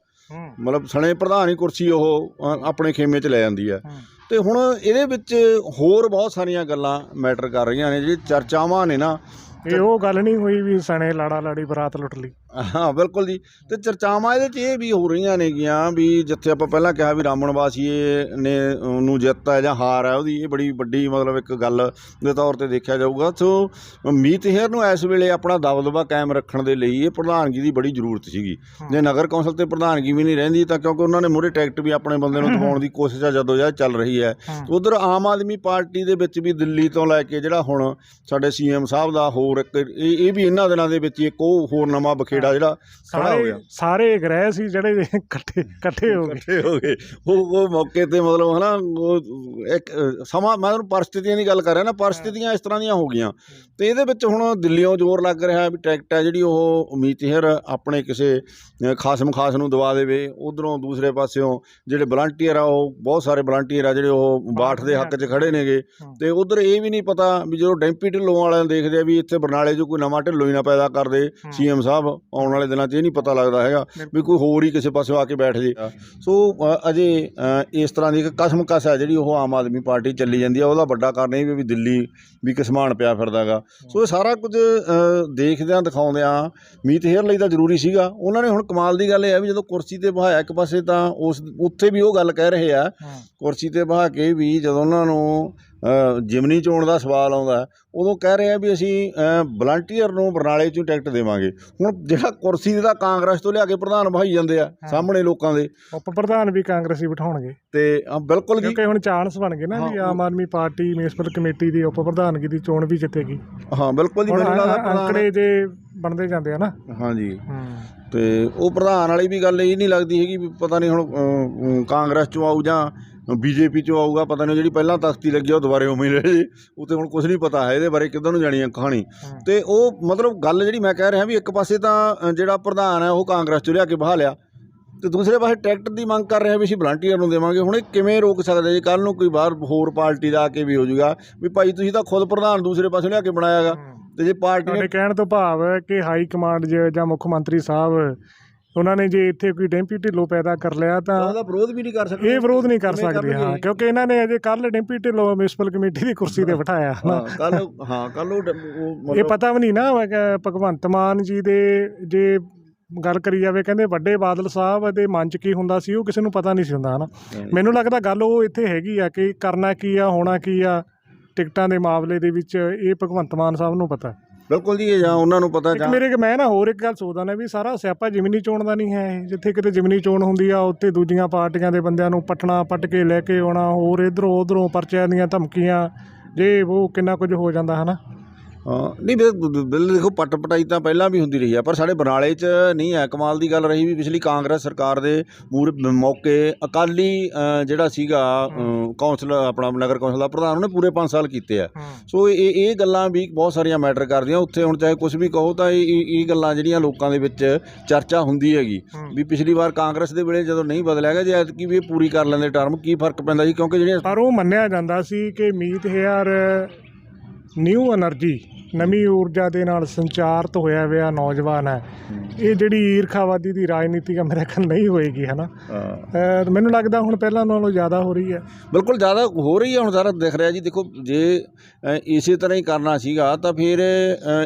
ਮਤਲਬ ਸਣੇ ਪ੍ਰਧਾਨ ਹੀ ਕੁਰਸੀ ਉਹ ਆਪਣੇ ਖੇਮੇ 'ਚ ਲੈ ਜਾਂਦੀ ਹੈ। ਹੂੰ। ਤੇ ਹੁਣ ਇਹਦੇ ਵਿੱਚ ਹੋਰ ਬਹੁਤ ਸਾਰੀਆਂ ਗੱਲਾਂ ਮੈਟਰ ਕਰ ਰਹੀਆਂ ਨੇ ਜਿਹੜੀ ਚਰਚਾਵਾਂ ਨੇ ਨਾ ਇਹ ਉਹ ਗੱਲ ਨਹੀਂ ਹੋਈ ਵੀ ਸਣੇ ਲਾੜਾ ਲਾੜੀ ਬਰਾਤ ਲੁੱਟ ਲਈ। ਹਾਂ ਬਿਲਕੁਲ ਜੀ। ਤੇ ਚਰਚਾਵਾਂ ਇਹਦੇ 'ਚ ਇਹ ਵੀ ਹੋ ਰਹੀਆਂ ਨੇਗੀਆਂ ਵੀ ਜਿੱਥੇ ਆਪਾਂ ਪਹਿਲਾਂ ਕਿਹਾ ਵੀ ਰਾਮਣ ਵਾਸੀਏ ਨੇ ਨੂੰ ਜਿੱਤ ਹੈ ਜਾਂ ਹਾਰ ਹੈ ਉਹਦੀ ਇਹ ਬੜੀ ਵੱਡੀ ਮਤਲਬ ਇੱਕ ਗੱਲ ਦੇ ਤੌਰ ਤੇ ਦੇਖਿਆ ਜਾਊਗਾ। ਸੋ ਮੀਤ ਹੇਰ ਨੂੰ ਇਸ ਵੇਲੇ ਆਪਣਾ ਦਬਦਬਾ ਕਾਇਮ ਰੱਖਣ ਦੇ ਲਈ ਇਹ ਪ੍ਰਧਾਨਗੀ ਦੀ ਬੜੀ ਜ਼ਰੂਰਤ ਸੀਗੀ। ਜੇ ਨਗਰ ਕੌਂਸਲ ਤੇ ਪ੍ਰਧਾਨਗੀ ਵੀ ਨਹੀਂ ਰਹਿੰਦੀ ਤਾਂ ਕਿਉਂਕਿ ਉਹਨਾਂ ਨੇ ਮੂਹਰੇ ਟਿਕਟ ਵੀ ਆਪਣੇ ਬੰਦੇ ਨੂੰ ਦਿਵਾਉਣ ਦੀ ਕੋਸ਼ਿਸ਼ ਆ ਜਦੋਂ ਜਦ ਚੱਲ ਰਹੀ ਹੈ। ਉਧਰ ਆਮ ਆਦਮੀ ਪਾਰਟੀ ਦੇ ਵਿੱਚ ਵੀ ਦਿੱਲੀ ਤੋਂ ਲੈ ਕੇ ਜਿਹੜਾ ਹੁਣ ਸਾਡੇ ਸੀਐਮ ਸਾਹਿਬ ਦਾ ਹੋਰ ਇੱਕ ਇਹ ਵੀ ਇਹਨਾਂ ਦਿਨਾਂ ਦੇ ਵਿੱਚ ਇੱਕ ਉਹ ਹੋਰ ਨਵਾਂ ਬਖੇੜਾ ਜਿਹੜਾ ਖੜਾ ਹੋ ਗਿਆ। ਸਾਰੇ ਗ੍ਰਹਿ ਸੀ ਜਿਹੜੇ ਇਕੱਠੇ ਇਕੱਠੇ ਹੋ ਗਏ। ਇਕੱਠੇ ਹੋ ਗਏ। ਉਹ ਉਹ ਮੌਕੇ ਤੇ ਮਤਲਬ ਹਨਾ ਉਹ ਇੱਕ ਸਮਾਂ ਮੈਂ ਤੁਹਾਨੂੰ ਪਰਿਸਥਿਤੀਆਂ ਦੀ ਗੱਲ ਕਰ ਰਿਹਾ ਨਾ ਪਰਿਸਥਿਤੀਆਂ ਇਸ ਤਰ੍ਹਾਂ ਦੀਆਂ ਹੋ ਗਈਆਂ। ਤੇ ਇਹਦੇ ਵਿੱਚ ਹੁਣ ਦਿੱਲੀੋਂ ਜ਼ੋਰ ਲੱਗ ਰਿਹਾ ਵੀ ਟਿਕਟ ਹੈ ਜਿਹੜੀ ਉਹ ਉਮੀਦ ਹੇਰ ਆਪਣੇ ਕਿਸੇ ਖਾਸਮ ਖਾਸ ਨੂੰ ਦਵਾ ਦੇਵੇ। ਉਧਰੋਂ ਦੂਸਰੇ ਪਾਸਿਓਂ ਜਿਹੜੇ ਵਲੰਟੀਅਰ ਆ ਉਹ ਬਹੁਤ ਸਾਰੇ ਵਲੰਟੀਅਰ ਆ ਜਿਹੜੇ ਉਹ ਬਾਠ ਦੇ ਹੱਕ 'ਚ ਖੜੇ ਨੇਗੇ। ਤੇ ਉਧਰ ਇਹ ਵੀ ਨਹੀਂ ਪਤਾ ਵੀ ਜਦੋਂ ਡੈਂਪੀ ਢਿੱਲੋਂ ਵਾਲਿਆਂ ਦੇਖਦੇ ਆ ਵੀ ਇੱਥੇ ਬਰਨਾਲੇ 'ਚ ਕੋਈ ਨਵਾਂ ਢਿੱਲੋਂ ਹੀ ਨਾ ਪੈਦਾ ਕਰ ਦੇ ਹਾਂ। ਸੀਐਮ ਸਾਹਿਬ ਆਉਣ ਵਾਲੇ ਦਿਨਾਂ 'ਚ ਇਹ ਨਹੀਂ ਪਤਾ ਲੱਗਦਾ ਹੈਗਾ ਵੀ ਕੋਈ ਹੋਰ ਹੀ ਕਿਸੇ ਪਾਸਿਓਂ ਆ ਕੇ ਬੈਠ ਜੇ। ਸੋ ਅਜੇ ਇਸ ਤਰ੍ਹਾਂ ਦੀ ਇੱਕ ਕਸਮਕਸ ਹੈ ਜਿਹੜੀ ਉਹ ਆਮ ਆਦਮੀ ਪਾਰਟੀ ਚੱਲੀ ਜਾਂਦੀ ਹੈ ਉਹਦਾ ਵੱਡਾ ਕਾਰਨ ਇਹ ਵੀ ਦਿੱਲੀ ਵੀ ਕਿਸਮਾਨ ਪਿਆ ਫਿਰਦਾਗਾ ਸੋ ਇਹ ਸਾਰਾ ਕੁਝ ਦੇਖਦਿਆਂ ਦਿਖਾਉਂਦਿਆਂ ਮੀਤ ਹੇਅਰ ਲਈ ਤਾਂ ਜ਼ਰੂਰੀ ਸੀਗਾ। ਉਹਨਾਂ ਨੇ ਹੁਣ ਕਮਾਲ ਦੀ ਗੱਲ ਇਹ ਹੈ ਵੀ ਜਦੋਂ ਕੁਰਸੀ ਤੇ ਬਹਾਇਆ ਇੱਕ ਪਾਸੇ ਤਾਂ ਉਸ ਉੱਥੇ ਵੀ ਉਹ ਗੱਲ ਕਹਿ ਰਹੇ ਆ। ਕੁਰਸੀ ਤੇ ਬਹਾ ਕੇ ਵੀ ਜਦੋਂ ਉਹਨਾਂ ਨੂੰ ਜਿਮਨੀ ਚੋਣ ਦਾ ਸਵਾਲ ਆਉਂਦਾ ਉਦੋਂ ਕਹਿ ਰਹੇ ਆ ਵੀ ਅਸੀਂ ਵਲੰਟੀਅਰ ਨੂੰ ਬਰਨਾਲੇ ਚੋਂ ਟਿਕਟ ਦੇਵਾਂਗੇ। ਹੁਣ ਜਿਹੜਾ ਕੁਰਸੀ ਦਾ ਕਾਂਗਰਸ ਤੋਂ ਲਿਆ ਕੇ ਪ੍ਰਧਾਨ ਬਹਾਈ ਜਾਂਦੇ ਆ ਸਾਹਮਣੇ ਲੋਕਾਂ ਦੇ। ਉਪ ਪ੍ਰਧਾਨ ਵੀ ਕਾਂਗਰਸੀ ਬਿਠਾਉਣਗੇ। ਤੇ ਬਿਲਕੁਲ ਕਿਉਂਕਿ ਹੁਣ ਚਾਂਸ ਬਣ ਗਏ ਨਾ ਵੀ Aam Aadmi Party municipal committee ਦੀ ਉਪ ਪ੍ਰਧਾਨਗੀ ਦੀ ਚੋਣ ਵੀ ਜਿੱਤੇਗੀ। ਹਾਂ ਬਿਲਕੁਲ ਜੀ ਮੈਨੂੰ ਲੱਗਦਾ ਅੰਕੜੇ ਜੇ ਬਣਦੇ ਜਾਂਦੇ ਆ ਨਾ। ਹਾਂਜੀ ਤੇ ਉਹ ਪ੍ਰਧਾਨ ਵਾਲੀ ਵੀ ਗੱਲ ਇਹ ਨਹੀਂ ਲੱਗਦੀ ਹੈਗੀ ਵੀ ਪਤਾ ਨਹੀਂ ਹੁਣ ਕਾਂਗਰਸ ਚੋਂ ਆਊ ਜਾਂ ਬੀਜੇਪੀ ਚੋਂ ਆਊਗਾ ਪਤਾ ਨਹੀਂ ਜਿਹੜੀ ਪਹਿਲਾਂ ਤਖਤੀ ਲੱਗੀ ਆ ਉਹ ਦੁਬਾਰੇ ਉਵੇਂ ਰਹੇ ਜੀ। ਉੱਤੇ ਹੁਣ ਕੁਝ ਨਹੀਂ ਪਤਾ ਹੈ ਇਹਦੇ ਬਾਰੇ ਕਿੱਦਾਂ ਨੂੰ ਜਾਣੀ ਹੈ ਕਹਾਣੀ। ਤੇ ਉਹ ਮਤਲਬ ਗੱਲ ਜਿਹੜੀ ਮੈਂ ਕਹਿ ਰਿਹਾ ਵੀ ਇੱਕ ਪਾਸੇ ਤਾਂ ਜਿਹੜਾ ਪ੍ਰਧਾਨ ਹੈ ਉਹ ਕਾਂਗਰਸ ਚੋਂ ਲਿਆ ਕੇ ਬਹਾ ਲਿਆ। ਤੇ ਦੂਸਰੇ ਪਾਸੇ ਟਿਕਟ ਦੀ ਮੰਗ ਕਰ ਰਿਹਾ ਵੀ ਅਸੀਂ ਵਲੰਟੀਅਰ ਨੂੰ ਦੇਵਾਂਗੇ। ਹੁਣ ਇਹ ਕਿਵੇਂ ਰੋਕ ਸਕਦੇ ਜੀ ਕੱਲ ਨੂੰ ਕੋਈ ਬਾਹਰ ਹੋਰ ਪਾਰਟੀ ਦਾ ਆ ਕੇ ਵੀ ਹੋ ਜਾਊਗਾ ਵੀ ਭਾਈ ਤੁਸੀਂ ਤਾਂ ਖੁਦ ਪ੍ਰਧਾਨ ਦੂਸਰੇ ਪਾਸੇ ਲਿਆ ਕੇ ਬਣਾਇਆਗਾ। ਤੇ ਜੇ ਪਾਰਟੀ ਨੇ ਕਹਿਣ ਤੋਂ ਭਾਵ ਹੈ ਕਿ ਹਾਈ ਕਮਾਂਡ ਜ- ਜਾਂ ਮੁੱਖ ਮੰਤਰੀ ਸਾਹਿਬ ਉਹਨਾਂ ਨੇ ਜੇ ਇੱਥੇ ਕੋਈ ਡੈਂਪੀ ਢਿੱਲੋਂ ਪੈਦਾ ਕਰ ਲਿਆ ਤਾਂ ਉਹਦਾ ਵਿਰੋਧ ਵੀ ਨਹੀਂ ਕਰ ਸਕਦੇ। ਇਹ ਵਿਰੋਧ ਨਹੀਂ ਕਰ ਸਕਦੇ ਹਾਂ? ਕਿਉਂਕਿ ਇਹਨਾਂ ਨੇ ਅਜੇ ਕੱਲ ਡੈਂਪੀ ਢਿੱਲੋਂ ਮਿਊਨਿਸਪਲ ਕਮੇਟੀ ਦੀ ਕੁਰਸੀ ਤੇ ਬਿਠਾਇਆ। ਹਾਂ ਕੱਲ ਹਾਂ ਕੱਲ ਉਹ ਇਹ ਪਤਾ ਵੀ ਨਹੀਂ ਨਾ ਭਗਵੰਤ ਮਾਨ ਜੀ ਦੇ ਜੇ ਗੱਲ ਕਰੀ ਜਾਵੇ ਕਹਿੰਦੇ ਵੱਡੇ ਬਾਦਲ ਸਾਹਿਬ ਦੇ ਮਨ 'ਚ ਕੀ ਹੁੰਦਾ ਸੀ ਉਹ ਕਿਸੇ ਨੂੰ ਪਤਾ ਨਹੀਂ ਸੀ ਹੁੰਦਾ ਹਨਾ? ਮੈਨੂੰ ਲੱਗਦਾ ਗੱਲ ਉਹ ਇੱਥੇ ਹੈਗੀ ਆ ਕਿ ਕਰਨਾ ਕੀ ਆ ਹੋਣਾ ਕੀ ਆ ਟਿਕਟਾਂ ਦੇ ਮਾਮਲੇ ਦੇ ਵਿੱਚ ਇਹ ਭਗਵੰਤ ਮਾਨ ਸਾਹਿਬ ਨੂੰ ਪਤਾ। ਬਿਲਕੁਲ ਜੀ ਇਹ ਜਾਂ ਉਹਨਾਂ ਨੂੰ ਪਤਾ ਜਾਂ ਮੇਰੇ ਮੈਂ ਨਾ ਹੋਰ ਇੱਕ ਗੱਲ ਸੋਚਦਾ ਨਾ ਵੀ ਸਾਰਾ ਸਿਆਪਾ ਜਿਮਨੀ ਚੋਣ ਦਾ ਨਹੀਂ ਹੈ ਇਹ। ਜਿੱਥੇ ਕਿਤੇ ਜਿਮਨੀ ਚੋਣ ਹੁੰਦੀ ਆ ਉੱਥੇ ਦੂਜੀਆਂ ਪਾਰਟੀਆਂ ਦੇ ਬੰਦਿਆਂ ਨੂੰ ਪਟਣਾ ਪੱਟ ਕੇ ਲੈ ਕੇ ਆਉਣਾ ਹੋਰ ਇਧਰੋਂ ਉਧਰੋਂ ਪਰਚਿਆਂ ਦੀਆਂ ਧਮਕੀਆਂ ਜੇ ਉਹ ਕਿੰਨਾ ਕੁਝ ਹੋ ਜਾਂਦਾ ਹਨਾ ਨਹੀਂ ਬਿਲ ਦੇਖੋ ਪੱਟ ਪਟਾਈ ਤਾਂ ਪਹਿਲਾਂ ਵੀ ਹੁੰਦੀ ਰਹੀ ਆ ਪਰ ਸਾਡੇ ਬਰਨਾਲੇ 'ਚ ਨਹੀਂ ਹੈ ਕਮਾਲ ਦੀ ਗੱਲ ਰਹੀ ਵੀ ਪਿਛਲੀ ਕਾਂਗਰਸ ਸਰਕਾਰ ਦੇ ਮੂਰੇ ਮੌਕੇ ਅਕਾਲੀ ਜਿਹੜਾ ਸੀਗਾ ਕੌਂਸਲ ਆਪਣਾ ਨਗਰ ਕੌਂਸਲ ਦਾ ਪ੍ਰਧਾਨ ਉਹਨੇ ਪੂਰੇ 5 ਸਾਲ ਕੀਤੇ ਆ। ਸੋ ਇਹ ਇਹ ਗੱਲਾਂ ਵੀ ਬਹੁਤ ਸਾਰੀਆਂ ਮੈਟਰ ਕਰਦੀਆਂ ਉੱਥੇ ਹੁਣ ਚਾਹੇ ਕੁਝ ਵੀ ਕਹੋ ਤਾਂ ਇਹ ਇਹ ਗੱਲਾਂ ਜਿਹੜੀਆਂ ਲੋਕਾਂ ਦੇ ਵਿੱਚ ਚਰਚਾ ਹੁੰਦੀ ਹੈਗੀ। ਵੀ ਪਿਛਲੀ ਵਾਰ ਕਾਂਗਰਸ ਦੇ ਵੇਲੇ ਜਦੋਂ ਨਹੀਂ ਬਦਲਿਆ ਗਿਆ ਜੇ ਐਤਕੀ ਵੀ ਇਹ ਪੂਰੀ ਕਰ ਲੈਂਦੇ ਟਰਮ ਕੀ ਫ਼ਰਕ ਪੈਂਦਾ ਸੀ ਕਿਉਂਕਿ ਜਿਹੜੀਆਂ ਪਰ ਉਹ ਮੰਨਿਆ ਜਾਂਦਾ ਸੀ ਕਿ ਮੀਤ ਹੇਅਰ ਨਿਊ એનર્ਜੀ ਨਵੀਂ ਊਰਜਾ ਦੇ ਨਾਲ ਸੰਚਾਰਤ ਹੋਇਆ ਹੋਇਆ ਨੌਜਵਾਨ ਹੈ। ਇਹ ਜਿਹੜੀ ਈਰਖਾਵਾਦੀ ਦੀ ਰਾਜਨੀਤੀ ਆ ਮੇਰੇ ਖਿਆਲ ਨਹੀਂ ਹੋਏਗੀ ਹਨਾ? ਮੈਨੂੰ ਲੱਗਦਾ ਹੁਣ ਪਹਿਲਾਂ ਨਾਲੋਂ ਜ਼ਿਆਦਾ ਹੋ ਰਹੀ ਹੈ। ਬਿਲਕੁਲ ਜ਼ਿਆਦਾ ਹੋ ਰਹੀ ਹੈ ਹੁਣ ਸਾਰਾ ਦਿਖ ਰਿਹਾ ਜੀ। ਦੇਖੋ ਜੇ ਇਸੇ ਤਰ੍ਹਾਂ ਹੀ ਕਰਨਾ ਸੀਗਾ ਤਾਂ ਫਿਰ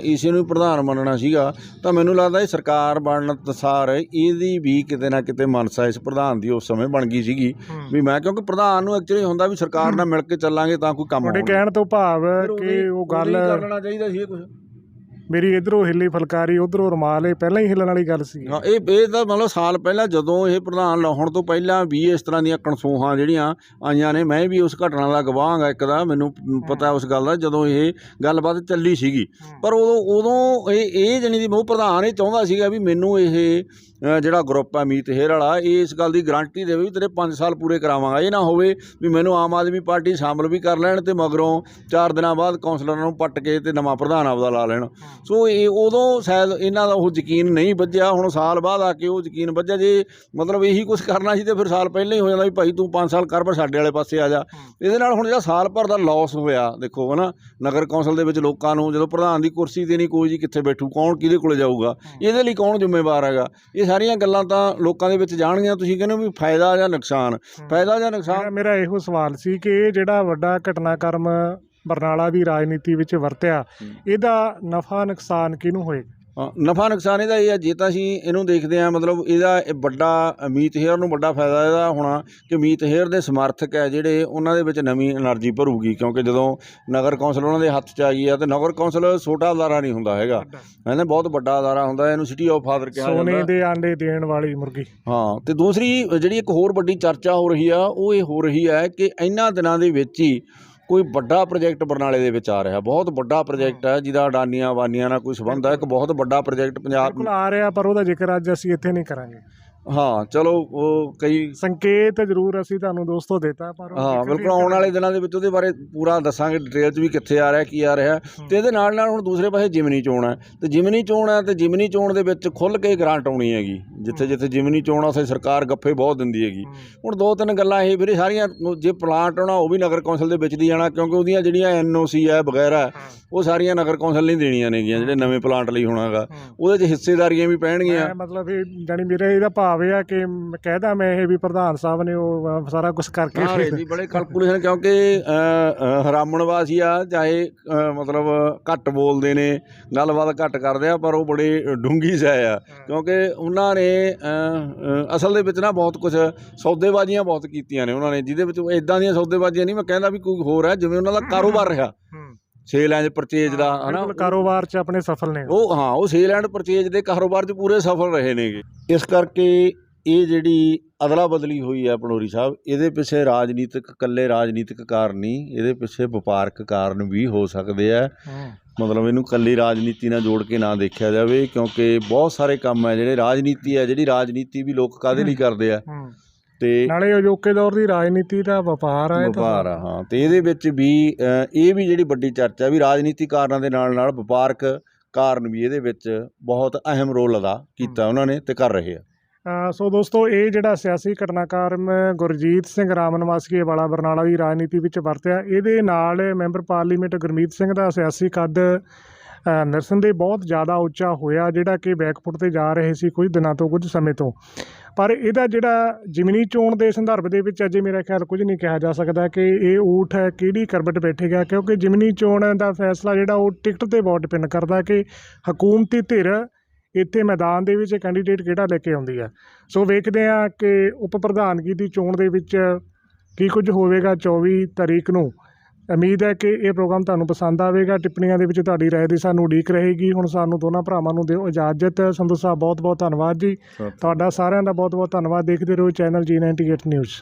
ਇਸੇ ਨੂੰ ਪ੍ਰਧਾਨ ਮੰਨਣਾ ਸੀਗਾ। ਤਾਂ ਮੈਨੂੰ ਲੱਗਦਾ ਇਹ ਸਰਕਾਰ ਬਣਨ ਤਸਾਰ ਇਹਦੀ ਵੀ ਕਿਤੇ ਨਾ ਕਿਤੇ ਮਨਸਾ ਇਸ ਪ੍ਰਧਾਨ ਦੀ ਉਸ ਸਮੇਂ ਬਣ ਗਈ ਸੀਗੀ। ਵੀ ਮੈਂ ਕਿਉਂਕਿ ਪ੍ਰਧਾਨ ਨੂੰ ਐਕਚੁਅਲੀ ਹੁੰਦਾ ਵੀ ਸਰਕਾਰ ਨਾਲ ਮਿਲ ਕੇ ਚੱਲਾਂਗੇ ਤਾਂ ਕੋਈ ਕੰਮ ਤੁਹਾਡੇ ਕਹਿਣ ਤੋਂ ਭਾਵ ਕਿ ਉਹ ਗੱਲ ਹੀ ਕਰ ਲੈਣਾ ਚਾਹੀਦਾ ਸੀ ਇਹ ਕੁਝ ਮੇਰੀ ਇਧਰੋਂ ਹਿੱਲੀ ਫਲਕਾਰੀ ਉਧਰੋਂ ਰੁਮਾਲ ਇਹ ਪਹਿਲਾਂ ਹੀ ਹਿੱਲਣ ਵਾਲੀ ਗੱਲ ਸੀ। ਹਾਂ ਇਹ ਇਹ ਤਾਂ ਮਤਲਬ ਸਾਲ ਪਹਿਲਾਂ ਜਦੋਂ ਇਹ ਪ੍ਰਧਾਨ ਲਾਉਣ ਤੋਂ ਪਹਿਲਾਂ ਵੀ ਇਸ ਤਰ੍ਹਾਂ ਦੀਆਂ ਕਣਸੋਹਾਂ ਜਿਹੜੀਆਂ ਆਈਆਂ ਨੇ ਮੈਂ ਵੀ ਉਸ ਘਟਨਾ ਦਾ ਗਵਾਹ ਹਾਂ ਇੱਕ ਦਾ ਮੈਨੂੰ ਪਤਾ ਉਸ ਗੱਲ ਦਾ ਜਦੋਂ ਇਹ ਗੱਲਬਾਤ ਚੱਲੀ ਸੀਗੀ। ਪਰ ਉਦੋਂ ਉਦੋਂ ਇਹ ਇਹ ਜਣੀ ਦੀ ਉਹ ਪ੍ਰਧਾਨ ਇਹ ਚਾਹੁੰਦਾ ਸੀਗਾ ਵੀ ਮੈਨੂੰ ਇਹ ਜਿਹੜਾ ਗਰੁੱਪ ਆ ਮੀਤ ਹੇਰ ਵਾਲਾ ਇਹ ਇਸ ਗੱਲ ਦੀ ਗਾਰੰਟੀ ਦੇਵੇ ਵੀ ਤੇਰੇ 5 ਸਾਲ ਪੂਰੇ ਕਰਾਵਾਂਗਾ। ਇਹ ਨਾ ਹੋਵੇ ਵੀ ਮੈਨੂੰ ਆਮ ਆਦਮੀ ਪਾਰਟੀ ਸ਼ਾਮਲ ਵੀ ਕਰ ਲੈਣ ਤੇ ਮਗਰੋਂ 4 ਦਿਨਾਂ ਬਾਅਦ ਕੌਂਸਲਰਾਂ ਨੂੰ ਪੱਟ ਕੇ ਤੇ ਨਵਾਂ ਪ੍ਰਧਾਨ ਆਪਦਾ ਲਾ ਲੈਣ। ਸੋ ਇਹ ਉਦੋਂ ਸ਼ਾਇਦ ਇਹਨਾਂ ਦਾ ਉਹ ਯਕੀਨ ਨਹੀਂ ਵੱਜਿਆ ਹੁਣ ਸਾਲ ਬਾਅਦ ਆ ਕੇ ਉਹ ਯਕੀਨ ਵੱਜਿਆ ਜੇ ਮਤਲਬ ਇਹੀ ਕੁਝ ਕਰਨਾ ਸੀ ਤੇ ਫਿਰ ਸਾਲ ਪਹਿਲਾਂ ਹੀ ਹੋ ਜਾਂਦਾ ਵੀ ਭਾਈ ਤੂੰ 5 ਸਾਲ ਕਰ ਪਰ ਸਾਡੇ ਵਾਲੇ ਪਾਸੇ ਆ ਜਾ। ਇਹਦੇ ਨਾਲ ਹੁਣ ਜਿਹੜਾ ਸਾਲ ਭਰ ਦਾ ਲਾਸ ਹੋਇਆ ਦੇਖੋ ਹਨਾ ਨਗਰ ਕੌਂਸਲ ਦੇ ਵਿੱਚ ਲੋਕਾਂ ਨੂੰ ਜਦੋਂ ਪ੍ਰਧਾਨ ਦੀ ਕੁਰਸੀ ਨਹੀਂ ਕੋਈ ਜੀ ਕਿੱਥੇ ਬੈਠੂ ਕੌਣ ਕਿਹਦੇ ਕੋਲੇ ਜਾਊਗਾ ਇਹਦੇ ਲਈ ਕੌਣ ਜ਼ਿੰਮੇਵਾਰ ਹੈਗਾ? ਇਹ ਸਾਰੀਆਂ ਗੱਲਾਂ ਤਾਂ ਲੋਕਾਂ ਦੇ ਵਿੱਚ ਜਾਣਗੀਆਂ ਤੁਸੀਂ ਕਹਿੰਦੇ ਹੋ ਵੀ ਫਾਇਦਾ ਜਾਂ ਨੁਕਸਾਨ? ਫਾਇਦਾ ਜਾਂ ਨੁਕਸਾਨ? ਮੇਰਾ ਮੇਰਾ ਇਹੋ ਸਵਾਲ ਸੀ ਕਿ ਇਹ ਜਿਹੜਾ ਵੱਡਾ ਘਟਨਾਕ੍ਰਮ ਬਰਨਾਲਾ ਦੀ ਰਾਜਨੀਤੀ ਵਿੱਚ ਵਰਤਿਆ ਇਹਦਾ ਨਫਾ ਨੁਕਸਾਨ ਕਿਹਨੂੰ ਹੋਏਗਾ? ਨਫਾ ਨੁਕਸਾਨ ਇਹਦਾ ਇਹ ਜੇ ਤਾਂ ਅਸੀਂ ਇਹਨੂੰ ਦੇਖਦੇ ਆ ਮਤਲਬ ਇਹਦਾ ਇਹ ਵੱਡਾ ਅਮੀਤ ਹੇਅਰ ਨੂੰ ਵੱਡਾ ਫਾਇਦਾ ਇਹਦਾ ਹੋਣਾ ਕਿ ਅਮੀਤ ਹੇਅਰ ਦੇ ਸਮਰਥਕ ਹੈ ਜਿਹੜੇ ਉਹਨਾਂ ਦੇ ਵਿੱਚ ਨਵੀਂ એનર્ਜੀ ਭਰੂਗੀ ਕਿਉਂਕਿ ਜਦੋਂ ਨਗਰ ਕੌਂਸਲ ਉਹਨਾਂ ਦੇ ਹੱਥ 'ਚ ਆ ਗਈ ਆ ਤੇ ਨਗਰ ਕੌਂਸਲ ਛੋਟਾ ਅਦਾਰਾ ਨਹੀਂ ਹੁੰਦਾ ਹੈਗਾ। ਇਹਨੇ ਬਹੁਤ ਵੱਡਾ ਅਦਾਰਾ ਹੁੰਦਾ ਇਹਨੂੰ ਸਿਟੀ ਆਫ ਫਾਦਰ ਕਿਹਾ ਜਾਂਦਾ। ਸੋਨੇ ਦੇ ਆਂਡੇ ਦੇਣ ਵਾਲੀ ਮੁਰਗੀ। ਹਾਂ ਤੇ ਦੂਸਰੀ ਜਿਹੜੀ ਇੱਕ ਹੋਰ ਵੱਡੀ ਚਰਚਾ ਹੋ ਰਹੀ ਆ ਉਹ ਇਹ ਹੋ ਰਹੀ ਹੈ ਕਿ ਇਹਨਾਂ ਦਿਨਾਂ ਦੇ ਵਿੱਚ ਹੀ ਕੋਈ ਵੱਡਾ ਪ੍ਰੋਜੈਕਟ ਬਰਨਾਲੇ ਦੇ ਵਿੱਚ ਆ ਰਿਹਾ ਬਹੁਤ ਵੱਡਾ ਪ੍ਰੋਜੈਕਟ ਹੈ ਜਿਹਦਾ ਅਡਾਨੀਆਂ ਵਾਨੀਆਂ ਨਾਲ ਕੋਈ ਸੰਬੰਧ ਹੈ ਇੱਕ ਬਹੁਤ ਵੱਡਾ ਪ੍ਰੋਜੈਕਟ ਪੰਜਾਬ ਬਿਲਕੁਲ ਆ ਰਿਹਾ ਪਰ ਉਹਦਾ ਜ਼ਿਕਰ ਅੱਜ ਅਸੀਂ ਇੱਥੇ ਨਹੀਂ ਕਰਾਂਗੇ। ਹਾਂ ਚਲੋ ਉਹ ਕਈ ਸੰਕੇਤ ਜ਼ਰੂਰ ਅਸੀਂ ਤੁਹਾਨੂੰ ਦੋਸਤੋ ਦਿੱਤਾ ਪਰ ਉਹ ਹਾਂ ਬਿਲਕੁਲ ਆਉਣ ਵਾਲੇ ਦਿਨਾਂ ਦੇ ਵਿੱਚ ਉਹਦੇ ਬਾਰੇ ਪੂਰਾ ਦੱਸਾਂਗੇ ਡਿਟੇਲ 'ਚ ਵੀ ਕਿੱਥੇ ਆ ਰਿਹਾ ਕੀ ਆ ਰਿਹਾ। ਤੇ ਇਹਦੇ ਨਾਲ ਨਾਲ ਹੁਣ ਦੂਸਰੇ ਪਾਸੇ ਜਿਮਨੀ ਚੋਣ ਹੈ। ਤੇ ਜਿਮਨੀ ਚੋਣ ਹੈ ਤੇ ਜਿਮਨੀ ਚੋਣ ਦੇ ਵਿੱਚ ਖੁੱਲ ਕੇ ਗ੍ਰਾਂਟ ਆਉਣੀ ਹੈਗੀ। ਜਿੱਥੇ ਜਿੱਥੇ ਜਿਮਨੀ ਚੋਣ ਆ ਉੱਥੇ ਸਰਕਾਰ ਗੱਫੇ ਬਹੁਤ ਦਿੰਦੀ ਹੈਗੀ। ਹੁਣ ਦੋ ਤਿੰਨ ਗੱਲਾਂ ਇਹ ਵੀਰੇ ਸਾਰੀਆਂ ਜੇ ਪਲਾਂਟ ਆਉਣਾ ਉਹ ਵੀ ਨਗਰ ਕੌਂਸਲ ਦੇ ਵਿੱਚ ਦੀ ਜਾਣਾ ਕਿਉਂਕਿ ਉਹਦੀਆਂ ਜਿਹੜੀਆਂ ਐਨਓਸੀ ਹੈ ਵਗੈਰਾ ਉਹ ਸਾਰੀਆਂ ਨਗਰ ਕੌਂਸਲ ਨਹੀਂ ਦੇਣੀਆਂ ਨੇਗੀਆਂ ਜਿਹੜੇ ਨਵੇਂ ਪਲਾਂਟ ਲਈ ਹੋਣਾਗਾ। ਉਹਦੇ 'ਚ ਹਿੱਸੇਦਾਰੀਆਂ ਵੀ ਪੈਣਗੀਆਂ। ਮਤਲਬ ਇਹ ਜਾਨੀ ਮੇਰੇ ਇਹਦਾ ਭਾਵ ਇਹ ਆ ਕਿ ਮੈਂ ਕਹਿਦਾ ਮੈਂ ਇਹ ਵੀ ਪ੍ਰਧਾਨ ਸਾਹਿਬ ਨੇ ਉਹ ਸਾਰਾ ਕੁਝ ਕਰਕੇ ਹਾਂ ਫਿਰ- ਜੀ ਬੜੇ ਕੈਲਕੂਲੇਸ਼ਨ ਕਿਉਂਕਿ ਹਰਾਮਣ ਵਾਸੀ ਆ ਚਾਹੇ ਮਤਲਬ ਘੱਟ ਬੋਲਦੇ ਨੇ ਗੱਲਬਾਤ ਘੱਟ ਕਰਦੇ ਆ ਪਰ ਉਹ ਬੜੇ ਡੂੰਗੀ ਸਹਿ ਆ। ਕਿਉਂਕਿ ਉਹਨਾਂ ਨੇ ਅਸਲ ਦੇ ਵਿੱਚ ਨਾ ਬਹੁਤ ਕੁਝ ਸੌਦੇਬਾਜ਼ੀਆਂ ਬਹੁਤ ਕੀਤੀਆਂ ਨੇ ਉਹਨਾਂ ਨੇ ਜਿਹਦੇ ਵਿੱਚ ਇਦਾਂ ਦੀਆਂ ਸੌਦੇਬਾਜ਼ੀਆਂ ਨਹੀਂ ਮੈਂ ਕਹਿੰਦਾ ਵੀ ਕੋਈ ਹੋਰ ਹੈ ਜਿਵੇਂ ਉਹਨਾਂ ਦਾ ਕਾਰੋਬਾਰ ਰਿਹਾ। ਸੇਲ ਐਂਡ ਪਰਚੇਜ ਦਾ ਹਨਾ? ਬਿਲਕੁਲ ਕਾਰੋਬਾਰ 'ਚ ਆਪਣੇ ਸਫਲ ਨੇ ਉਹ। ਹਾਂ ਉਹ ਸੇਲ ਐਂਡ ਪਰਚੇਜ ਦੇ ਕਾਰੋਬਾਰ 'ਚ ਪੂਰੇ ਸਫਲ ਰਹੇ ਨੇਗੇ। ਇਸ ਕਰਕੇ ਇਹ ਜਿਹੜੀ ਅਦਲਾ ਬਦਲੀ ਹੋਈ ਹੈ ਪਨੋਰੀ ਸਾਹਿਬ ਇਹਦੇ ਪਿੱਛੇ ਰਾਜਨੀਤਿਕ ਇਕੱਲੇ ਰਾਜਨੀਤਿਕ ਕਾਰਨ ਨਹੀਂ ਇਹਦੇ ਪਿੱਛੇ ਵਪਾਰਕ ਕਾਰਨ ਵੀ ਹੋ ਸਕਦੇ ਆ। ਹੂੰ। ਮਤਲਬ ਇਹਨੂੰ ਇਕੱਲੀ ਰਾਜਨੀਤੀ ਨਾਲ ਜੋੜ ਕੇ ਨਾ ਦੇਖਿਆ ਜਾਵੇ ਕਿਉਂਕਿ ਬਹੁਤ ਸਾਰੇ ਕੰਮ ਹੈ ਜਿਹੜੇ ਰਾਜਨੀਤੀ ਹੈ ਜਿਹੜੀ ਰਾਜਨੀਤੀ ਵੀ ਲੋਕ ਕਾਦੇ ਲਈ ਕਰਦੇ ਆ। ਹੂੰ। ਤੇ ਨਾਲੇ ਅਜੋਕੇ ਦੌਰ ਦੀ ਰਾਜਨੀਤੀ ਦਾ ਵਪਾਰ ਆ ਇਹ ਤਾਂ। ਵਪਾਰ ਆ, ਹਾਂ। ਤੇ ਇਹਦੇ ਵਿੱਚ ਵੀ ਇਹ ਵੀ ਜਿਹੜੀ ਵੱਡੀ ਚਰਚਾ ਵੀ ਰਾਜਨੀਤੀ ਕਾਰਨਾਂ ਦੇ ਨਾਲ ਨਾਲ ਵਪਾਰਕ ਕਾਰਨ ਵੀ ਇਹਦੇ ਵਿੱਚ ਬਹੁਤ ਅਹਿਮ ਰੋਲ ਅਦਾ ਕੀਤਾ ਉਹਨਾਂ ਨੇ ਤੇ ਕਰ ਰਹੇ ਆ। ਸੋ ਦੋਸਤੋ ਇਹ ਜਿਹੜਾ ਸਿਆਸੀ ਘਟਨਾਕ੍ਰਮ ਗੁਰਜੀਤ ਸਿੰਘ ਰਾਮਨਵਾਸੀ ਵਾਲਾ ਬਰਨਾਲਾ ਦੀ ਰਾਜਨੀਤੀ ਵਿੱਚ ਵਰਤਿਆ ਇਹਦੇ ਨਾਲ ਮੈਂਬਰ ਪਾਰਲੀਮੈਂਟ ਗੁਰਮੀਤ ਸਿੰਘ ਦਾ ਸਿਆਸੀ ਕੱਦ ਅ, ਨਿਰਸੰਦੇਹ ਬਹੁਤ ਜ਼ਿਆਦਾ ਉੱਚਾ ਹੋਇਆ ਜਿਹੜਾ ਕਿ ਬੈਕਫੁੱਟ ਤੇ ਜਾ ਰਹੇ ਸੀ ਕੁਝ ਦਿਨਾਂ ਤੋਂ ਕੁਝ ਸਮੇਂ ਤੋਂ। ਪਰ ਇਹਦਾ ਜਿਹੜਾ ਜਿਮਨੀ ਚੋਣ ਦੇ ਸੰਦਰਭ ਦੇ ਵਿੱਚ ਅਜੇ ਮੇਰਾ ਖਿਆਲ ਕੁਝ ਨਹੀਂ ਕਿਹਾ ਜਾ ਸਕਦਾ ਕਿ ਇਹ ਊਠ ਕਿਹੜੀ ਕਰਬਟ ਬੈਠੇਗਾ ਕਿਉਂਕਿ ਜਿਮਨੀ ਚੋਣ ਦਾ ਫੈਸਲਾ ਜਿਹੜਾ ਉਹ ਟਿਕਟ ਤੇ ਬਹੁਤ ਡਿਪੈਂਡ ਕਰਦਾ ਕਿ ਹਕੂਮਤੀ ਧਿਰ ਇੱਥੇ ਮੈਦਾਨ ਦੇ ਵਿੱਚ ਕੈਂਡੀਡੇਟ ਕਿਹੜਾ ਲੈ ਕੇ ਆਉਂਦੀ ਹੈ। ਸੋ ਵੇਖਦੇ ਹਾਂ ਕਿ ਉਪ ਪ੍ਰਧਾਨਗੀ ਦੀ ਚੋਣ ਦੇ ਵਿੱਚ ਕੀ ਕੁਝ ਹੋਵੇਗਾ 24 ਤਰੀਕ ਨੂੰ। ਉਮੀਦ ਹੈ ਕਿ ਇਹ ਪ੍ਰੋਗਰਾਮ ਤੁਹਾਨੂੰ ਪਸੰਦ ਆਵੇਗਾ। ਟਿੱਪਣੀਆਂ ਦੇ ਵਿੱਚ ਤੁਹਾਡੀ ਰਾਏ ਦੀ ਸਾਨੂੰ ਉਡੀਕ ਰਹੇਗੀ। ਹੁਣ ਸਾਨੂੰ ਦੋਨਾਂ ਭਰਾਵਾਂ ਨੂੰ ਦਿਓ ਇਜਾਜ਼ਤ। ਸੰਧੂ ਸਾਹਿਬ ਬਹੁਤ ਬਹੁਤ ਧੰਨਵਾਦ ਜੀ। ਤੁਹਾਡਾ ਸਾਰਿਆਂ ਦਾ ਬਹੁਤ ਬਹੁਤ ਧੰਨਵਾਦ। ਦੇਖਦੇ ਰਹੋ ਚੈਨਲ G98 ਨਿਊਜ਼